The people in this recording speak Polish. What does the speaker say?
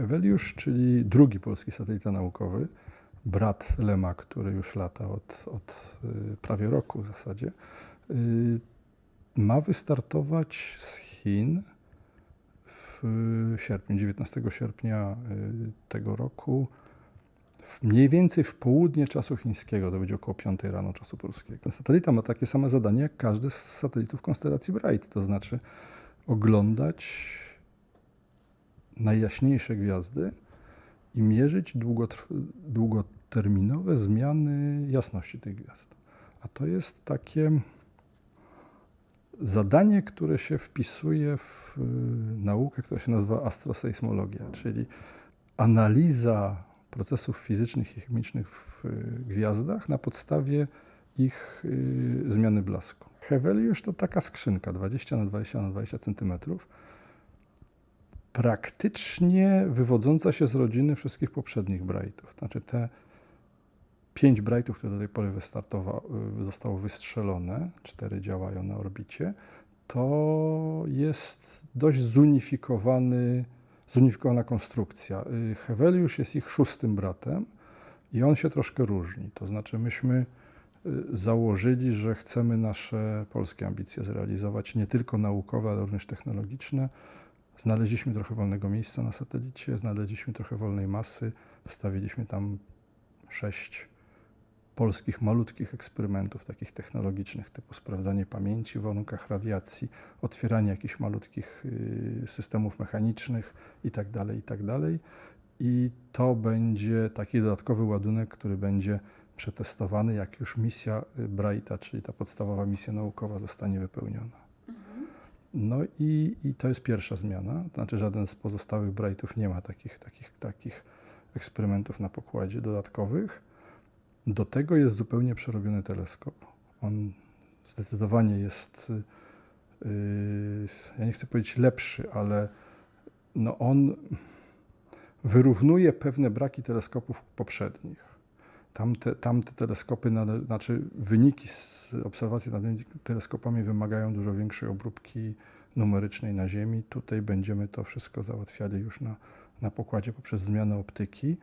Heweliusz, czyli drugi polski satelita naukowy, brat Lema, który już lata od, od y, prawie roku w zasadzie, y, ma wystartować z Chin w sierpniu, 19 sierpnia y, tego roku, mniej więcej w południe czasu chińskiego, to będzie około 5 rano czasu polskiego. Ten satelita ma takie same zadanie jak każdy z satelitów konstelacji Bright, to znaczy oglądać najjaśniejsze gwiazdy i mierzyć długoterminowe zmiany jasności tych gwiazd. A to jest takie zadanie, które się wpisuje w y, naukę, która się nazywa astrosejsmologia, czyli analiza procesów fizycznych i chemicznych w y, gwiazdach na podstawie ich y, zmiany blasku. Heweliusz to taka skrzynka 20 na 20 na 20 centymetrów, praktycznie wywodząca się z rodziny wszystkich poprzednich Brightów. Znaczy te pięć Brightów, które do tej pory wystartowa- y, zostało wystrzelone, cztery działają na orbicie, to jest dość zunifikowany, zunifikowana konstrukcja. Y, Heweliusz jest ich szóstym bratem i on się troszkę różni. To znaczy myśmy y, założyli, że chcemy nasze polskie ambicje zrealizować, nie tylko naukowe, ale również technologiczne. Znaleźliśmy trochę wolnego miejsca na satelicie, znaleźliśmy trochę wolnej masy, wstawiliśmy tam sześć polskich malutkich eksperymentów takich technologicznych, typu sprawdzanie pamięci w warunkach radiacji, otwieranie jakichś malutkich y, systemów mechanicznych itd., itd. I to będzie taki dodatkowy ładunek, który będzie przetestowany, jak już misja y, Brighta, czyli ta podstawowa misja naukowa zostanie wypełniona. No i, i to jest pierwsza zmiana, znaczy żaden z pozostałych Brightów nie ma takich, takich, takich eksperymentów na pokładzie dodatkowych. Do tego jest zupełnie przerobiony teleskop. On zdecydowanie jest, yy, ja nie chcę powiedzieć lepszy, ale no on wyrównuje pewne braki teleskopów poprzednich. Tamte, tamte teleskopy, znaczy wyniki z obserwacji nad tymi teleskopami wymagają dużo większej obróbki numerycznej na Ziemi. Tutaj będziemy to wszystko załatwiali już na, na pokładzie poprzez zmianę optyki.